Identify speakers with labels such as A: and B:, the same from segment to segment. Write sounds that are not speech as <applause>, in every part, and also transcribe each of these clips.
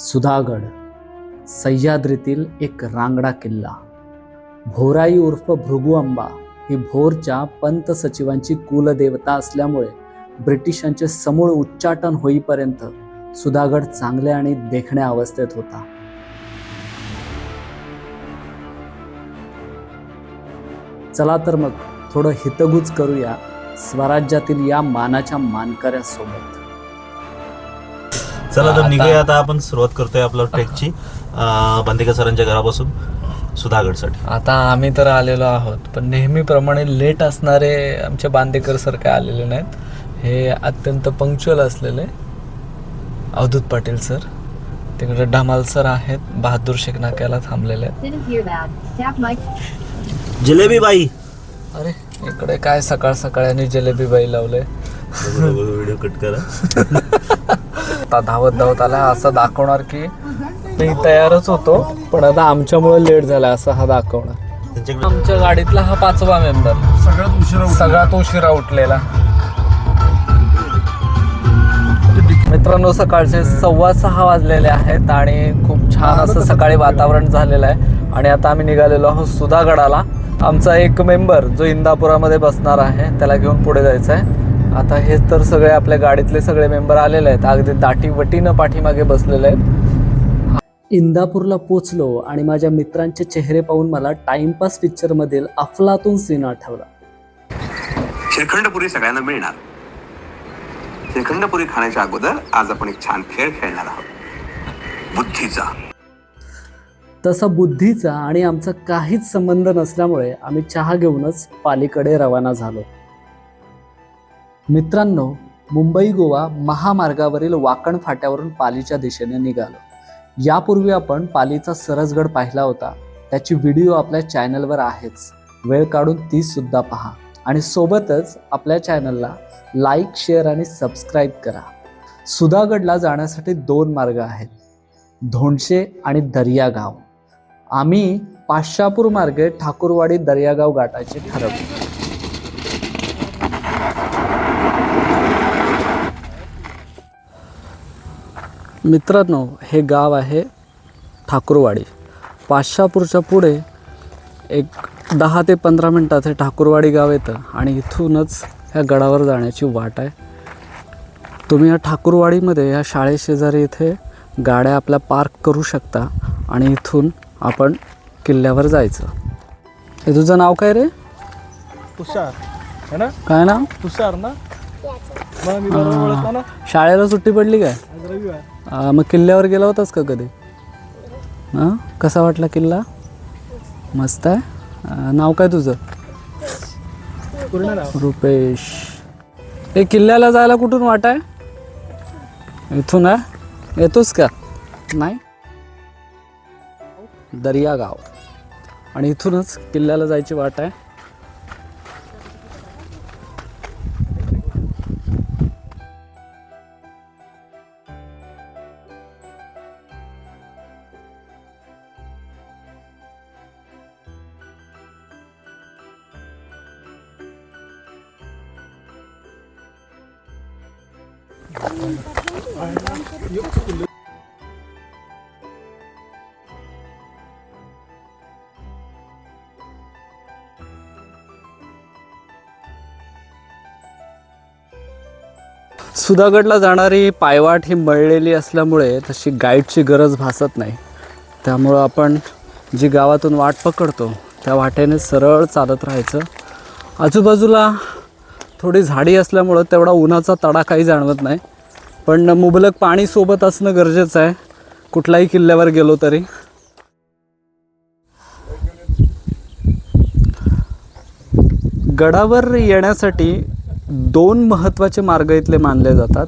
A: सुधागड सह्याद्रीतील एक रांगडा किल्ला. भोराई उर्फ भृगु अंबा ही भोरच्या पंत सचिवांची कुलदेवता असल्यामुळे ब्रिटिशांचे समूळ उच्चाटन होईपर्यंत सुधागड चांगल्या आणि देखण्या अवस्थेत होता. चला तर मग थोडं हितगुज करूया स्वराज्यातील या मानाच्या मानकऱ्यासोबत.
B: चला तर निघूया. आता आपण सुरुवात करतोय आपल्या ट्रेकची बांदेकर सरांच्या घरापासून सुधागडसाठी.
C: आता आम्ही तर आलेलो आहोत पण नेहमीप्रमाणे लेट असणारे आमचे बांदेकर सर काय आलेले नाहीत. हे अत्यंत पंक्च्युअल असलेले अवधूत पाटील सर. तिकडे धमाल सर आहेत बहादूर शेख नाक्याला थांबलेले आहेत.
B: जिलेबी बाई
C: अरे इकडे काय सकाळ सकाळ्याने जलेबी बाई लावले.
B: व्हिडिओ कट करा. <laughs>
C: आता धावत धावत आला. असं दाखवणार की मी तयारच होतो. पण आता आमच्यामुळे लेट झाला असं हा दाखवणार. आमच्या गाडीतला हा पाचवा मेंबर
D: सगळ्यात उशिरा
C: सगळ्यात उशिरा उठलेला. मित्रांनो सकाळचे सव्वा सहा वाजलेले आहेत आणि खूप छान असं सकाळी वातावरण झालेलं आहे. आणि आता आम्ही निघालेलो आहोत सुधागडाला. आमचा एक मेंबर जो इंदापुरामध्ये बसणार आहे त्याला घेऊन पुढे जायचं आहे आता हे तर सगळे आपल्या गाडीतले सगळे मेंबर आलेले आहेत. अगदी दाटी वटीनं पाठीमागे बसलेले आहेत.
A: इंदापूरला पोचलो आणि माझ्या मित्रांचे चेहरे पाहून मला टाइमपास पिक्चरमधील अफलातून सीन आठवला
E: श्रीखंडपुरी सगळ्यांना मिळणार. श्रीखंडपुरी खाण्याच्या अगोदर आज आपण एक छान खेळ खेळणार आहोत. बुद्धीचा.
A: तसा बुद्धीचा आणि आमचा काहीच संबंध नसल्यामुळे आम्ही चहा घेऊनच पालीकडे रवाना झालो. मित्रांनो मुंबई गोवा महामार्गावरील वाकण फाट्यावरून पालीच्या दिशेने निघालो. यापूर्वी आपण पालीचा सरसगड पाहिला होता. त्याची व्हिडिओ आपल्या चॅनलवर आहेच. वेळ काढून ती सुद्धा पहा. आणि सोबतच आपल्या चॅनलला लाईक शेअर आणि सबस्क्राईब करा. सुधागडला जाण्यासाठी दोन मार्ग आहेत. धोंडशे आणि दर्यागाव. आम्ही पाशापूर मार्गे ठाकूरवाडी दर्यागाव गाठायचे ठरवले मित्रांनो हे गाव आहे ठाकूरवाडी. पाशापूरच्या पुढे एक दहा ते पंधरा मिनटात हे ठाकूरवाडी गाव येतं आणि इथूनच ह्या गडावर जाण्याची वाट आहे. तुम्ही या ठाकूरवाडीमध्ये या शाळेशेजारी इथे गाड्या आपल्या पार्क करू शकता आणि इथून आपण किल्ल्यावर जायचं. हे तुझं नाव काय रे?
D: तुषार. है ना?
A: काय नाव?
D: तुषार ना? मला मी बरोबर ओळखला ना?
A: शाळेला सुट्टी पडली काय? मग किल्ल्यावर गेला होतास का कधी? हां? कसा वाटला किल्ला? मस्त आहे? नाव काय तुझं? रुपेश. हे किल्ल्याला जायला कुठून वाट आहे? इथून आहे येतोस का? नाही? दर्या गाव आणि इथूनच किल्ल्याला जायची वाट आहे. सुधागडला जाणारी पायवाट ही मळलेली असल्यामुळे तशी गाईडची गरज भासत नाही. त्यामुळं आपण जी गावातून वाट पकडतो त्या वाटेने सरळ चालत राहायचं. आजूबाजूला थोडी झाडी असल्यामुळं तेवढा उन्हाचा तडा काही जाणवत नाही. पण मुबलक पाणी सोबत असणं गरजेचं आहे. कुठल्याही किल्ल्यावर गेलो तरी. गडावर येण्यासाठी दोन महत्त्वाचे मार्ग इथले मानले जातात.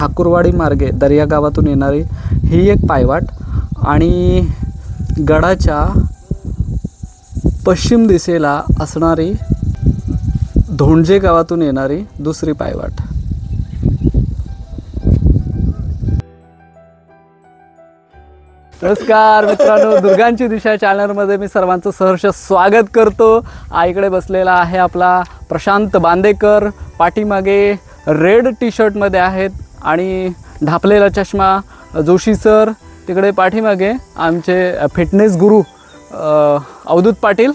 A: ठाकूरवाडी मार्गे दर्या गावातून येणारी ही एक पायवाट आणि गडाच्या पश्चिम दिशेला असणारी धोंडजे गावातून येणारी दुसरी पायवाट. नमस्कार मित्रांनो दुर्गांची दिशा चॅनलमध्ये मी सर्वांचं सहर्ष स्वागत करतो. आईकडे बसलेला आहे आपला प्रशांत बांदेकर. पाठीमागे रेड टी शर्टमध्ये आहेत आणि ढापलेला चष्मा जोशी सर तिकडे पाठीमागे आमचे फिटनेस गुरु अवधूत पाटील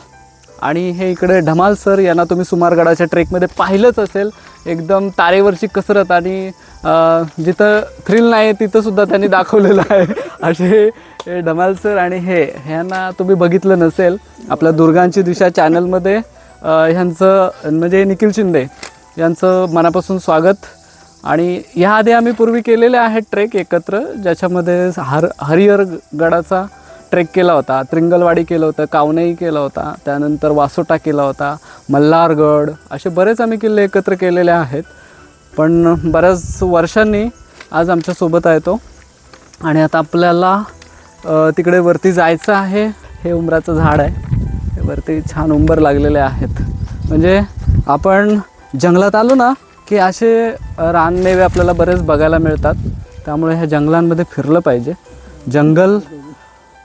A: आणि हे इकडे ढमाल सर यांना तुम्ही सुमारगडाच्या ट्रेकमध्ये पाहिलंच असेल. एकदम तारेवरची कसरत आणि जिथं थ्रिल नाही तिथंसुद्धा त्यांनी दाखवलेलं आहे. असे हे ढमाल सर आणि हे ह्यांना तुम्ही बघितलं नसेल आपल्या दुर्गांची दिशा चॅनलमध्ये ह्यांचं म्हणजे निखिल शिंदे यांचं मनापासून स्वागत. आणि ह्याआधी आम्ही पूर्वी केलेले आहेत ट्रेक एकत्र ज्याच्यामध्ये हर हरिहर गडाचा ट्रेक केला होता. त्रिंगलवाडी केलं होतं कावनेही केला होता त्यानंतर वासोटा केला होता मल्हारगड असे बरेच आम्ही किल्ले एकत्र केलेले आहेत. पण बऱ्याच वर्षांनी आज आमच्यासोबत आहे तो. आणि आता आपल्याला तिकडे वरती जायचं आहे. हे उंबराचं झाड आहे. हे वरती छान उंबर लागलेले आहेत. म्हणजे आपण जंगलात आलो ना की असे रानमेवे आपल्याला बरेच बघायला मिळतात. त्यामुळे ह्या जंगलांमध्ये फिरलं पाहिजे. जंगल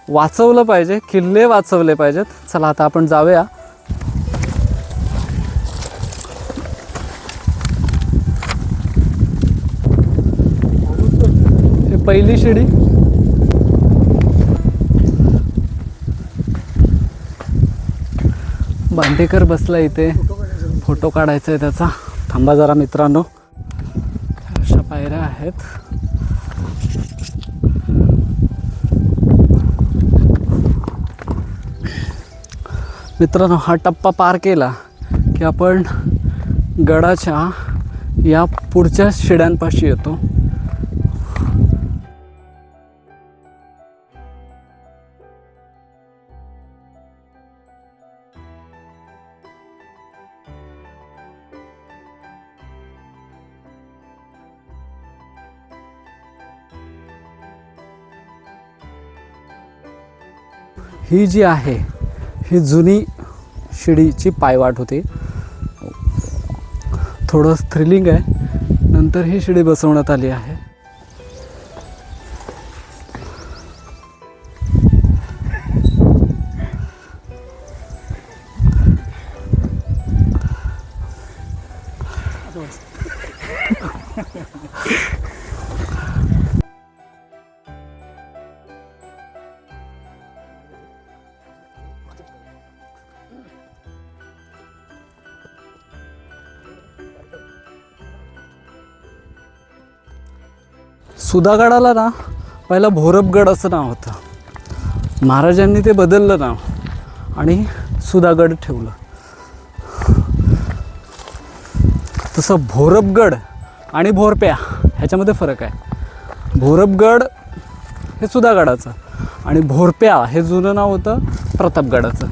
A: वाचवलं पाहिजे किल्ले वाचवले पाहिजेत. चला आता आपण जाऊया. हे पहिली शिडी. बांदेकर बसला इथे. फोटो काढायचा आहे त्याचा. थांबा जरा मित्रांनो. अशा पायऱ्या आहेत. मित्रांनो हा टप्पा पार केला की आपण गडाच्या या पुढच्या शिड्यांपाशी येतो. ही जी आहे ही जुनी शिडीची पायवाट होती. थोडं थ्रिलिंग आहे. नंतर ही शिडी बसवण्यात आली आहे. सुधागडाला ना पहिला भोरपगड असं नाव होतं. महाराजांनी ते बदललं नाव आणि सुधागड ठेवलं. तसं भोरपगड आणि भोरप्या ह्याच्यामध्ये फरक आहे. भोरपगड हे सुधागडाचं आणि भोरप्या हे जुनं नाव होतं प्रतापगडाचं.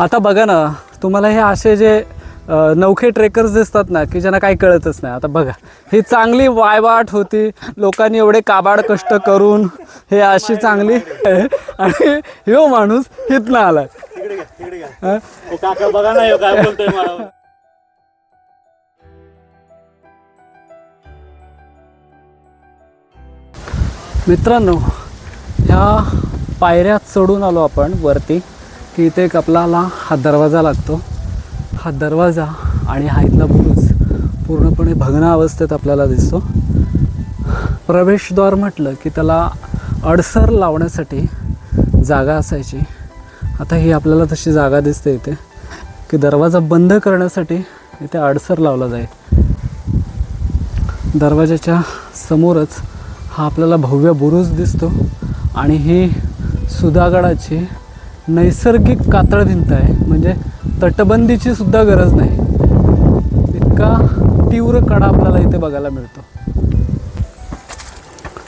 A: आता बघा ना तुम्हाला हे असे जे नवखे ट्रेकर्स दिसतात ना की ज्यांना काही कळतच नाही. आता बघा ही चांगली वायवाट होती. लोकांनी एवढे काबाड कष्ट करून हे अशी चांगली आणि ह्यो माणूस हितनं आलाय हा?
F: बघा ना काय बोलतोय मला.
A: मित्रांनो ह्या पायऱ्या चढून आलो आपण वरती. की इथे एक आपल्याला हा दरवाजा लागतो. हा दरवाजा आणि हा इथला बुरुज पूर्णपणे भग्ना अवस्थेत आपल्याला दिसतो. प्रवेशद्वार म्हटलं की त्याला अडसर लावण्यासाठी जागा असायची. आता ही आपल्याला तशी जागा दिसते इथे की दरवाजा बंद करण्यासाठी इथे अडसर लावला जाईल. दरवाजाच्या समोरच हा आपल्याला भव्य बुरुज दिसतो आणि ही सुधागडाची नैसर्गिक कातळ भिंत आहे म्हणजे तटबंदीची सुद्धा गरज नाही. इतका तीव्र कडा आपल्याला इथे बघायला मिळतो.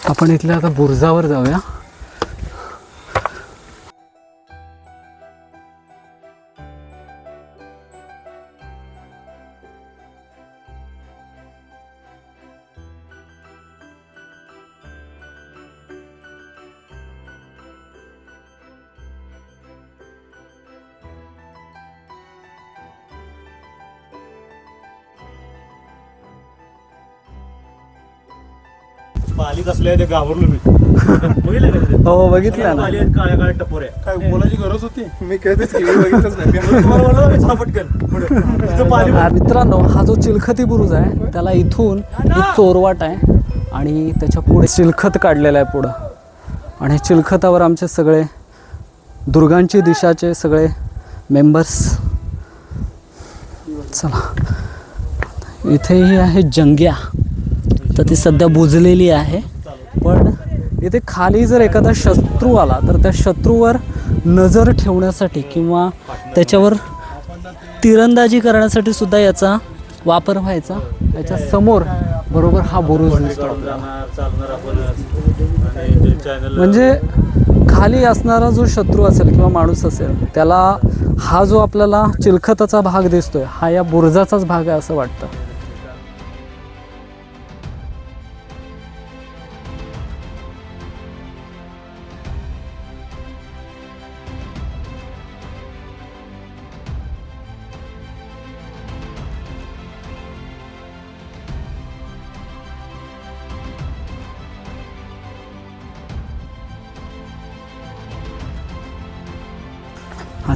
A: आपण इथल्या आता बुरजावर जाऊया.
F: कसले ते घाबरलो मी. बघितलं का ते?
A: हो बघितलं ना.
F: पाली आहेत काळ्या काळ्या टपोऱ्या.
D: काय बोलायची गरज होती? मी कधीच केली बघितलंच नाही.
F: तुम्हाला म्हणलं ना, चला पटकन. पुढे. तिथं पाली
A: आ, मित्रांनो हा जो चिलखती बुरुज आहे त्याला इथून ही चोरवाट आहे आणि त्याच्या पुढे चिलखत काढलेलं आहे पुढं. आणि चिलखतावर आमचे सगळे दुर्गांची दिशाचे सगळे मेंबर्स चला. इथेही आहे जंग्या. तर ती सध्या बुजलेली आहे. पण इथे खाली जर एखादा शत्रू आला तर त्या शत्रूवर नजर ठेवण्यासाठी किंवा त्याच्यावर तिरंदाजी करण्यासाठी सुद्धा याचा वापर व्हायचा. याच्या समोर बरोबर हा बुरुज दिसतो म्हणजे खाली असणारा जो शत्रू असेल किंवा माणूस असेल त्याला हा जो आपल्याला चिलखताचा भाग दिसतोय हा या बुरुजाचाच भाग आहे असं वाटतं.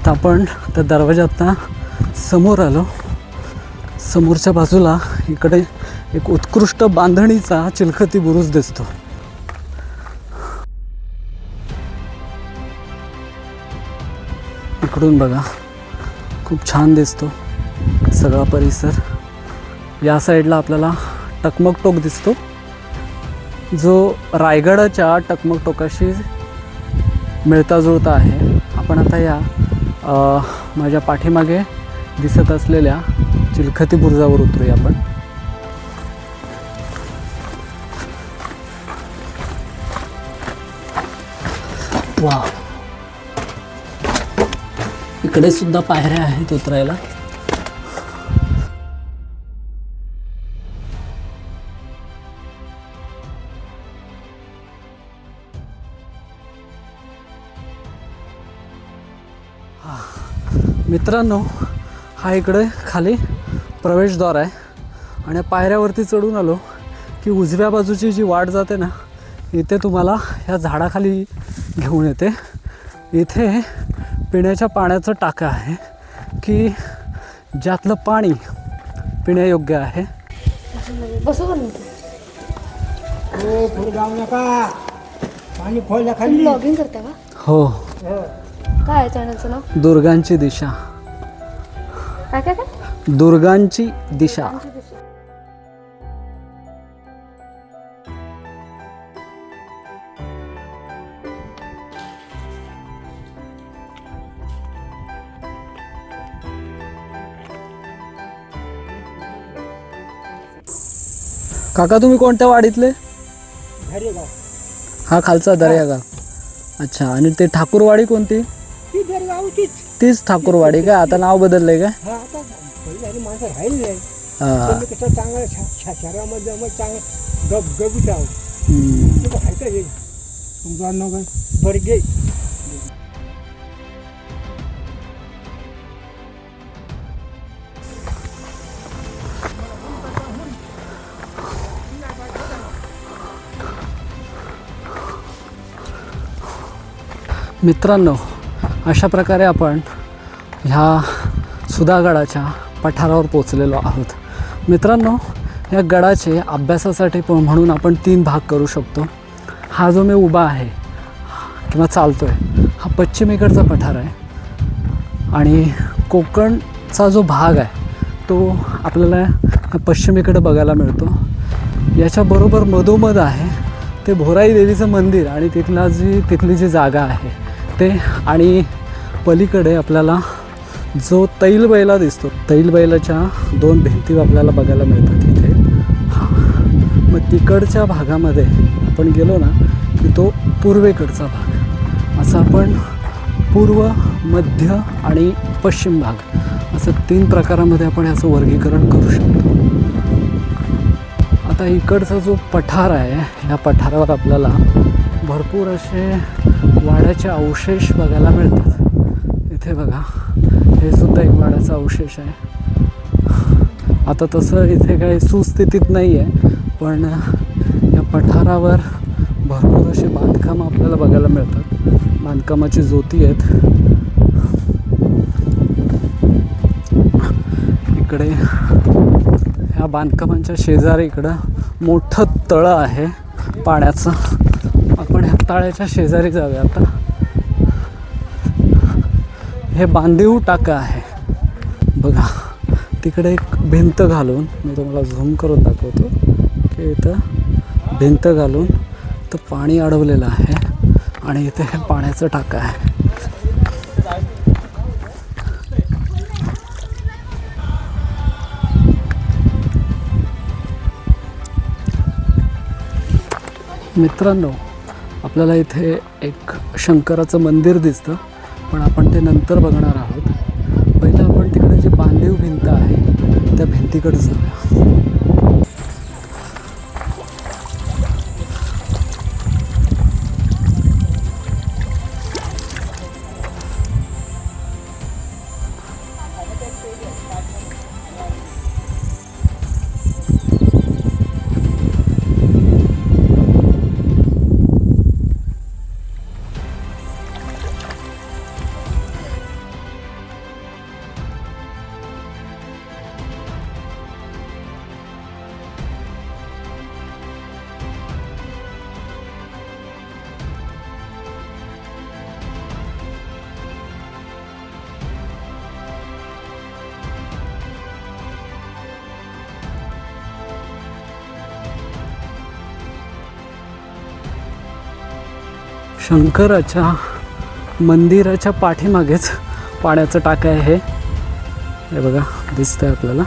A: आता आपण त्या दरवाजातनं समोर आलो. समोरच्या बाजूला इकडे एक उत्कृष्ट बांधणीचा चिलखती बुरुज दिसतो. इकडून बघा खूप छान दिसतो सगळा परिसर. या साईडला आपल्याला टकमक टोक दिसतो. जो रायगडाच्या टकमक टोकाशी मिळता जुळता आहे. आपण आता या माझ्या पाठीमागे दिसत असलेल्या चिलखती बुरुजावर उतरूया आपण. वा इकडे सुद्धा पायऱ्या आहेत उतरायला. मित्रांनो हा इकडे खाली प्रवेशद्वार आहे. आणि पायऱ्यावरती चढून आलो की उजव्या बाजूची जी वाट जाते ना इथे तुम्हाला ह्या झाडाखाली घेऊन येते. इथे पिण्याच्या पाण्याचं टाकं आहे की ज्यातलं पाणी पिण्यायोग्य आहे.
G: बसू पण
H: हो.
A: हो
G: काय आहे चॅनलचं नाव?
A: दुर्गांची दिशा.
G: काय काय काय?
A: दुर्गांची दिशा. काका तुम्ही कोणत्या वाडीतले? हा खालचा दर्या का अच्छा आणि ते ठाकूरवाडी कोणती?
H: ती
A: तीच ठाकूरवाडी का? आता नाव बदललंय का?
H: हा आता माणसं राहिली नाही.
A: हा.
H: तुम्ही कसं चांगलं शा- शा- शहरामध्ये मग चांगलं गप गबीत आहो
A: हम्म.
H: तुला खायचं येईल तुमचं नाव काय बर्गे
A: मित्रांनो अशा प्रकारे आपण ह्या सुधागडाच्या पठारावर पोचलेलो आहोत. मित्रांनो या गडाचे अभ्यासासाठी पण म्हणून आपण तीन भाग करू शकतो. हा जो मी उभा आहे किंवा चालतो आहे हा पश्चिमेकडचा पठार आहे. आणि कोकणचा जो भाग आहे तो आपल्याला पश्चिमेकडे बघायला मिळतो. याच्याबरोबर मधोमध आहे ते भोराई देवीचं मंदिर आणि तिथला जी तिथली जी जागा आहे ते आणि पलीकडे आपल्याला जो तैलबैला दिसतो तैलबैलाच्या दोन भिंती आपल्याला बघायला मिळतात इथे. हां. मग तिकडच्या भागामध्ये आपण गेलो ना की तो पूर्वेकडचा भाग. असं आपण पूर्व मध्य आणि पश्चिम भाग असं तीन प्रकारामध्ये आपण याचं वर्गीकरण करू शकतो. आता इकडचा जो पठार आहे ह्या पठारावर आपल्याला भरपूर असे वाड्याचे अवशेष बघायला मिळतात. इथे बघा. हे सुद्धा एक वाड्याचा अवशेष आहे. आता तसं इथे काही सुस्थितीत नाही आहे पण या पठारावर भरपूर असे बांधकामं आपल्याला बघायला मिळतात. बांधकामाची ज्योती आहेत. इकडे ह्या बांधकामांच्या शेजारी इकडं मोठं तळं आहे पाण्याचं. आपण ह्या तळ्याच्या शेजारी जाऊया आता. हे बांधीव टाका आहे. बघा तिकडे एक भिंत घालून मी तुम्हाला झूम करून दाखवतो. की इथं भिंत घालून तर पाणी अडवलेलं आहे आणि इथे हे पाण्याचं टाका आहे. मित्रांनो आपल्याला इथे एक शंकराचं मंदिर दिसतं. पण आपण ते नंतर बघणार आहोत. पहिलं आपण तिकडे जी बांधीव भिंत आहे त्या भिंतीकडे जाऊया. शंकराच्या मंदिराच्या पाठीमागेच पाण्याचं टाकं आहे. हे बघा दिसतंय आपल्याला.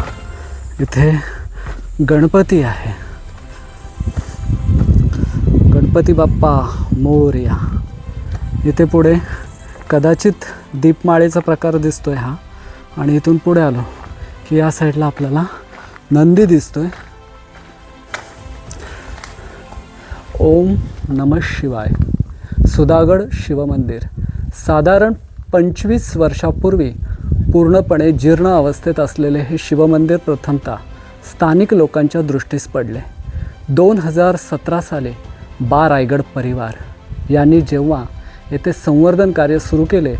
A: इथे गणपती आहे. गणपती बाप्पा मोर्या. इथे पुढे कदाचित दीपमाळेचा प्रकार दिसतोय हा. आणि इथून पुढे आलो की या साईडला आपल्याला नंदी दिसतोय. ओम नम शिवाय. सुधागड शिवमंदिर. साधारण पंचवीस वर्षापूर्वी पूर्णपणे जीर्ण अवस्थेत असलेले हे शिवमंदिर प्रथमतः स्थानिक लोकांच्या दृष्टीस पडले. दोन हजार सतरा साली बा. रायगड परिवार यांनी जेव्हा येथे संवर्धन कार्य सुरू केले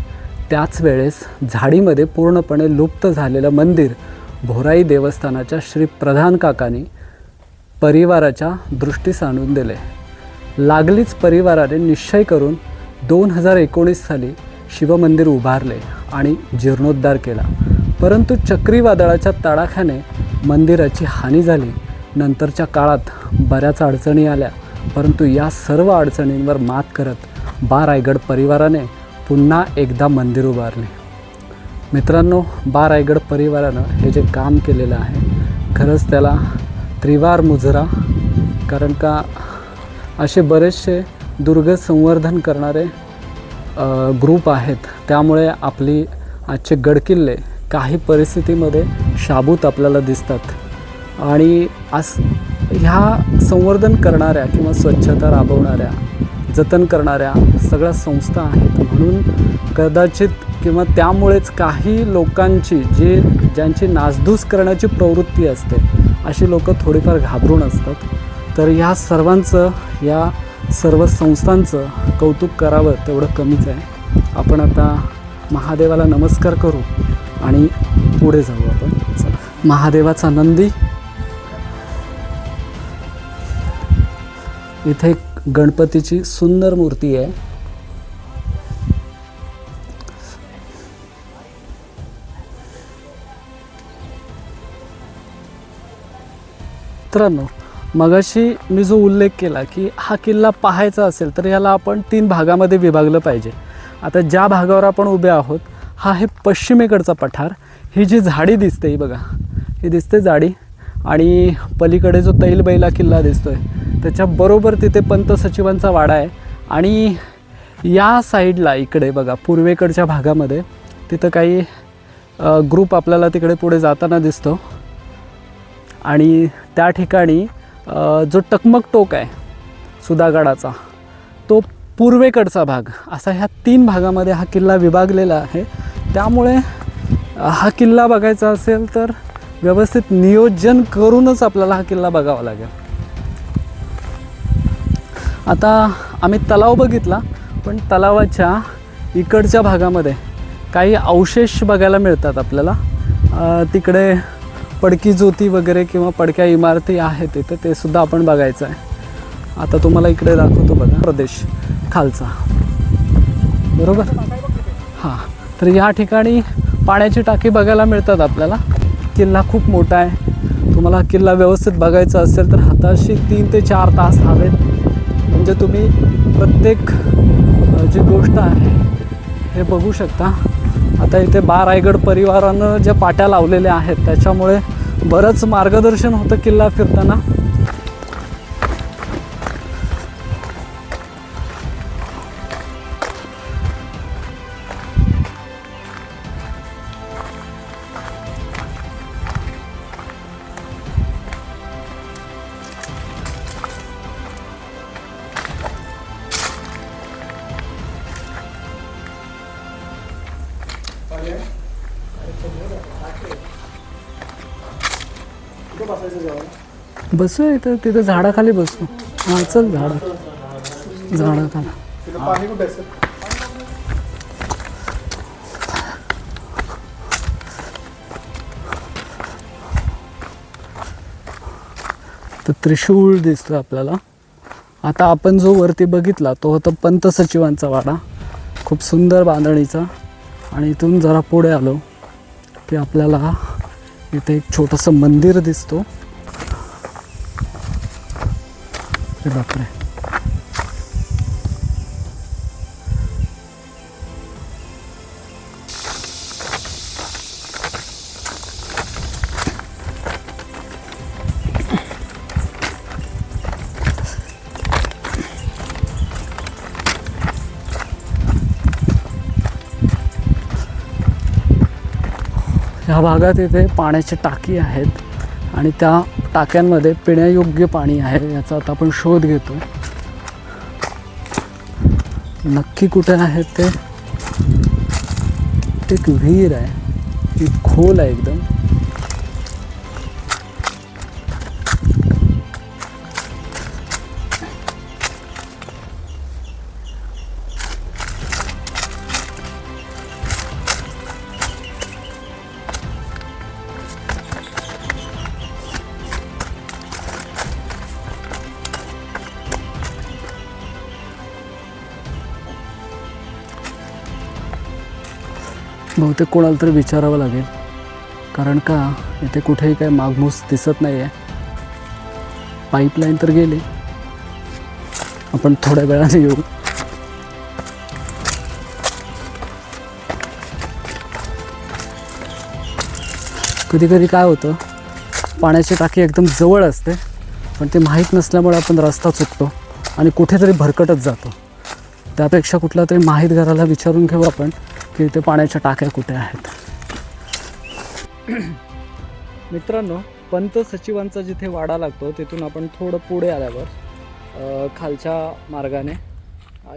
A: त्याच वेळेस झाडीमध्ये पूर्णपणे लुप्त झालेलं मंदिर भोराई देवस्थानाच्या श्री प्रधान काकांनी परिवाराच्या दृष्टीस आणून दिले. लागलीच परिवाराने निश्चय करून दोन हजार एकोणीस साली शिवमंदिर उभारले आणि जीर्णोद्धार केला. परंतु चक्रीवादळाच्या तडाख्याने मंदिराची हानी झाली. नंतरच्या काळात बऱ्याच अडचणी आल्या. परंतु या सर्व अडचणींवर मात करत बा. रायगड परिवाराने पुन्हा एकदा मंदिर उभारले. मित्रांनो बा. रायगड परिवारानं हे जे काम केलेलं आहे खरंच त्याला त्रिवार मुजरा कारण का असे बरेचसे दुर्ग संवर्धन करणारे ग्रुप आहेत. त्यामुळे आपली आजचे गडकिल्ले काही परिस्थितीमध्ये शाबूत आपल्याला दिसतात. आणि आज ह्या संवर्धन करणाऱ्या किंवा स्वच्छता राबवणाऱ्या जतन करणाऱ्या सगळ्या संस्था आहेत. म्हणून कदाचित किंवा त्यामुळेच काही लोकांची जे ज्यांची नासधूस करण्याची प्रवृत्ती असते अशी लोकं थोडीफार घाबरून असतात. तर ह्या सर्वांचं या सर्व संस्थांचं कौतुक करावं तेवढं कमीच आहे. आपण आता महादेवाला नमस्कार करू आणि पुढे जाऊ आपण. महादेवाचा नंदी. इथे एक गणपतीची सुंदर मूर्ती आहे. मित्रांनो मगाशी मी जो उल्लेख केला की हा किल्ला पाहायचा असेल तर याला आपण तीन भागामध्ये विभागलं पाहिजे. आता ज्या भागावर आपण उभे आहोत हा आहे पश्चिमेकडचा पठार. ही जी झाडी दिसते ही बघा. ही दिसते झाडी आणि पलीकडे जो तैलबैला किल्ला दिसतो आहे त्याच्याबरोबर तिथे पंत सचिवांचा वाडा आहे. आणि या साईडला इकडे बघा पूर्वेकडच्या भागामध्ये तिथं काही ग्रुप आपल्याला तिकडे पुढे जाताना दिसतो. आणि त्या ठिकाणी जो टकमक टोक आहे सुधागडाचा तो पूर्वेकडचा भाग असा ह्या तीन भागामध्ये हा किल्ला विभागलेला आहे. त्यामुळे हा किल्ला बघायचा असेल तर व्यवस्थित नियोजन करूनच आपल्याला हा किल्ला बघावा लागेल. आता आम्ही तलाव बघितला पण तलावाच्या इकडच्या भागामध्ये काही अवशेष बघायला मिळतात आपल्याला. तिकडे पडकी ज्योती वगैरे किंवा पडक्या इमारती आहेत तिथे ते सुद्धा आपण बघायचं आहे. आता तुम्हाला इकडे दाखवतो बघा प्रदेश खालचा. बरोबर? हां. तर या ठिकाणी पाण्याची टाकी बघायला मिळतात आपल्याला. किल्ला खूप मोठा आहे. तुम्हाला किल्ला व्यवस्थित बघायचा असेल तर हाताशी तीन ते चार तास हवेत. म्हणजे तुम्ही प्रत्येक जी गोष्ट आहे हे बघू शकता. आता इथे बा रायगड परिवारानं ज्या पाट्या लावलेल्या आहेत त्याच्यामुळे बरंच मार्गदर्शन होतं किल्ला फिरताना. बसू इथं तिथं झाडाखाली बसू. हां चल झाडा. झाडाखाली.
D: पाणी कुठे
A: तर त्रिशूळ दिसतो आपल्याला. आता आपण जो वरती बघितला तो होता पंत सचिवांचा वाडा. खूप सुंदर बांधणीचा. आणि इथून जरा पुढे आलो की आपल्याला इथे एक छोटंसं मंदिर दिसतो. अरे बापरे ह्या भागात इथे पाण्याची टाकी आहेत. आणि त्या टाक्यांमध्ये पिण्यायोग्य पाणी आहे याचा आता आपण शोध घेतो. नक्की कुठे आहेत ते? ते एक विहीर आहे. ती खोल आहे एकदम. बहुतेक कोणाला तरी विचारावं लागेल. कारण का इथे कुठेही काही मागमूस दिसत नाही आहे पाईपलाईन तर गेली. आपण थोड्या वेळाने येऊ. कधी कधी काय होतं पाण्याची टाकी एकदम जवळ असते पण ते माहीत नसल्यामुळे आपण रस्ता चुकतो आणि कुठेतरी भरकटत जातो. त्यापेक्षा कुठला तरी माहीत घराला विचारून घेऊ आपण. की इथे पाण्याच्या टाक्या कुठे आहेत? मित्रांनो पंत सचिवांचा जिथे वाडा लागतो तिथून आपण थोडं पुढे आल्यावर खालच्या मार्गाने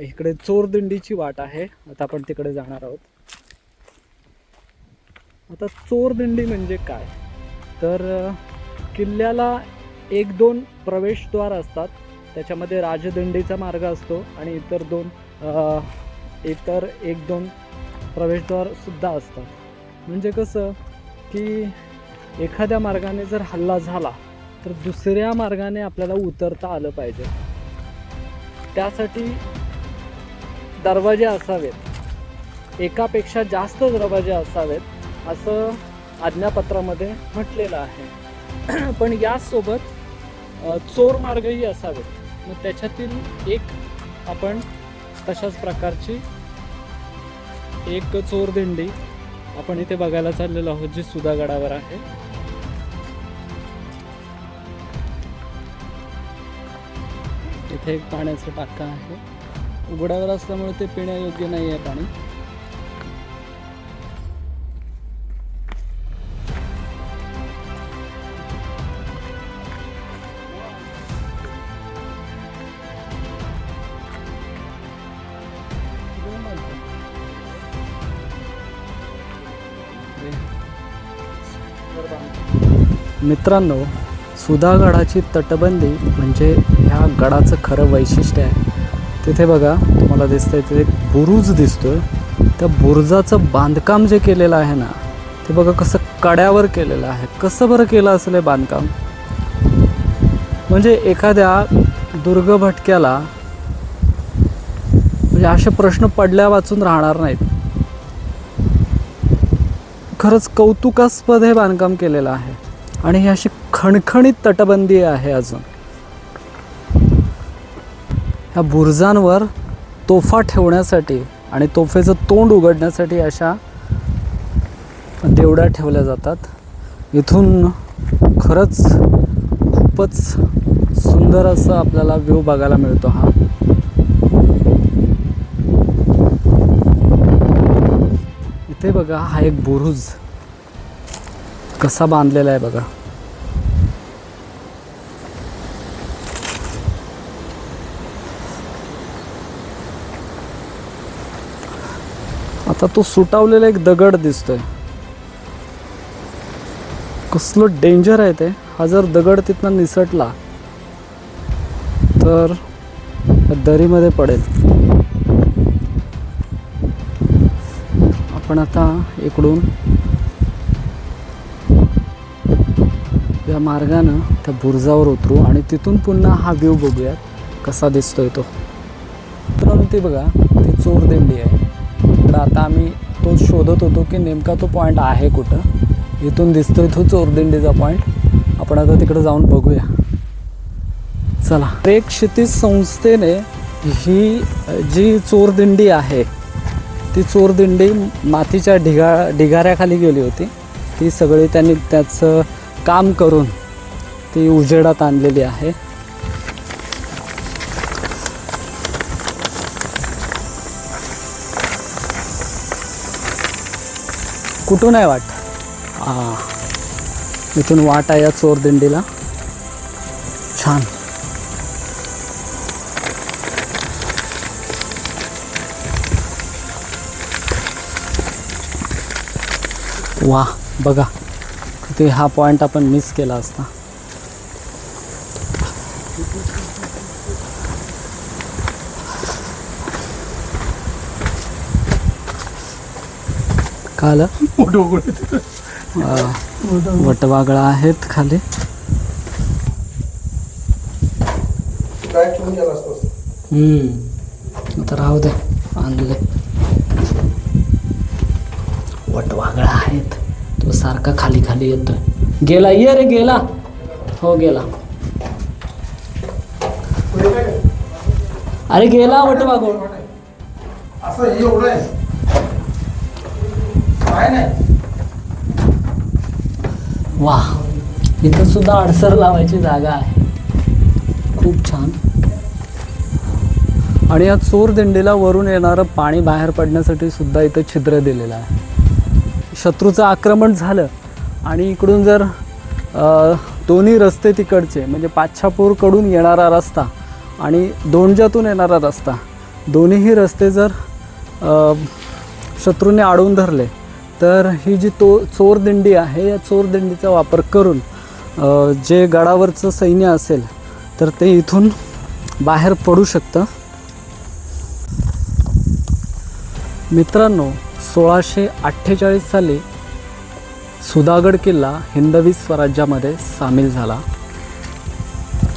A: इकडे चोरदिंडीची वाट आहे. आता आपण तिकडे जाणार आहोत. आता चोरदिंडी म्हणजे काय? तर किल्ल्याला एक दोन प्रवेशद्वार असतात. त्याच्यामध्ये राजदिंडीचा मार्ग असतो आणि इतर दोन इतर एक दोन प्रवेशद्वारसुद्धा असतात. म्हणजे कसं की एखाद्या मार्गाने जर हल्ला झाला तर दुसऱ्या मार्गाने आपल्याला उतरता आलं पाहिजे. त्यासाठी दरवाजे असावेत. एकापेक्षा जास्त दरवाजे असावेत असं आज्ञापत्रामध्ये म्हटलेलं आहे. <clears throat> पण यासोबत चोर मार्गही असावेत. मग त्याच्यातील एक आपण तशाच प्रकारची एक चोर दिंडी. आपण इथे बघायला चाललेलो आहोत जी सुधागडावर आहे. इथे एक पाण्याचा टाका आहे. उघड्यावर असल्यामुळे ते पिण्यायोग्य नाही आहे पाणी. मित्रांनो सुधागडाची तटबंदी म्हणजे ह्या गडाचं खरं वैशिष्ट्य आहे. तिथे बघा तुम्हाला दिसतंय तिथे एक बुरुज दिसतोय. त्या बुरुजाचं बांधकाम जे केलेलं आहे ना ते बघा कसं कड्यावर केलेलं आहे. कसं बरं केलं असेल हे बांधकाम? म्हणजे एखाद्या दुर्ग भटक्याला म्हणजे असे प्रश्न पडल्या वाचून राहणार नाहीत. खरंच कौतुकास्पद हे बांधकाम केलेलं आहे. आणि ही अशी खणखणीत तटबंदी आहे अजून. ह्या बुरजांवर तोफा ठेवण्यासाठी आणि तोफेचं तोंड उघडण्यासाठी अशा देवड्या ठेवल्या जातात. इथून खरंच खूपच सुंदर असं आपल्याला व्ह्यू बघायला मिळतो हा. इथे बघा हा एक बुरुज. कसा बांधलेला आहे बघा. आता तो सुटावलेला एक दगड दिसतोय. कसलं डेंजर आहे ते. हा जर दगड तिथनं निसटला तर दरीमध्ये पडेल. आपण आता इकडून त्या मार्गानं त्या बुरजावर उतरू आणि तिथून पुन्हा हा व्ह्यू बघूयात कसा दिसतोय तो. मित्रांनो ती बघा ती चोरदिंडी आहे. तर आता आम्ही तो शोधत होतो की नेमका तो पॉईंट आहे कुठं. इथून दिसतोय तो चोरदिंडीचा पॉईंट आपण आता तिकडे जाऊन बघूया. चला. ट्रेक क्षितिज संस्थेने ही जी चोरदिंडी आहे ती चोरदिंडी मातीच्या ढिगा ढिगाऱ्याखाली गेली होती. ती सगळी त्यांनी त्याचं काम करून ती उजेडात आणलेली आहे. कुठून आहे वाट? हां इथून वाट आहे या चोरदिंडीला. छान. वा बघा. ते हा पॉईंट आपण मिस केला असता. काल वटवागळा आहेत खाली. हम्म आता राहू दे आणले. वटवागळा आहेत. तो सारखा खाली खाली येतोय. गेला ये रे गेला. हो गेला. अरे गेला
D: असं एवढं काय नाही.
A: वा इथं सुद्धा अडसर लावायची जागा आहे. खूप छान. आणि या चोर दिंडीला वरून येणारं पाणी बाहेर पडण्यासाठी सुद्धा इथं छिद्र दिलेलं आहे. शत्रूचं आक्रमण झालं. आणि इकडून जर दोन्ही रस्ते तिकडचे म्हणजे पाच्छापूरकडून येणारा रस्ता आणि दोंडजातून येणारा रस्ता दोन्हीही रस्ते जर शत्रूने अडवून धरले तर ही जी तो चोरदिंडी आहे या चोरदिंडीचा वापर करून जे गडावरचं सैन्य असेल तर ते इथून बाहेर पडू शकतं. मित्रांनो सोळाशे अठ्ठेचाळीस साली सुधागड किल्ला हिंदवी स्वराज्यामध्ये सामील झाला.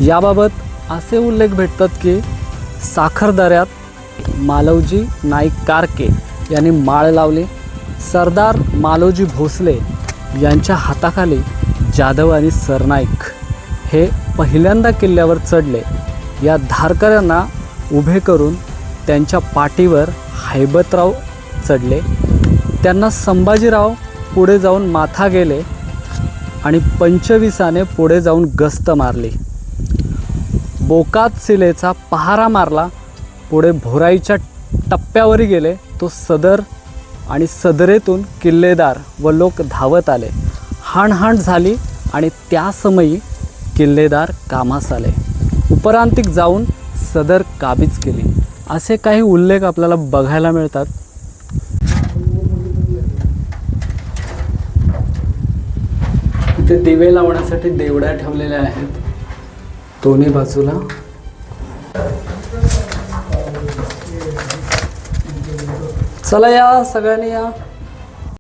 A: याबाबत असे उल्लेख भेटतात की साखरदऱ्यात मालवजी नाईक कारके यांनी माळ लावली. सरदार मालोजी भोसले यांच्या हाताखाली जाधव आणि सरनाईक हे पहिल्यांदा किल्ल्यावर चढले. या धारकऱ्यांना उभे करून त्यांच्या पाठीवर हैबतराव चढले. त्यांना संभाजीराव पुढे जाऊन माथा गेले आणि पंचवीसाने पुढे जाऊन गस्त मारली. बोकात सिलेचा पहारा मारला पुढे भोराईच्या टप्प्यावरही गेले तो सदर आणि सदरेतून किल्लेदार व लोक धावत आले. हाणहाण झाली आणि त्या समयी किल्लेदार कामास आले. उपरांतिक जाऊन सदर काबीज केली. असे काही उल्लेख आपल्याला बघायला मिळतात. इथे दिवे लावण्यासाठी देवड्या ठेवलेल्या आहेत. दोन्ही बाजूला. चला या सगळ्यांनी या.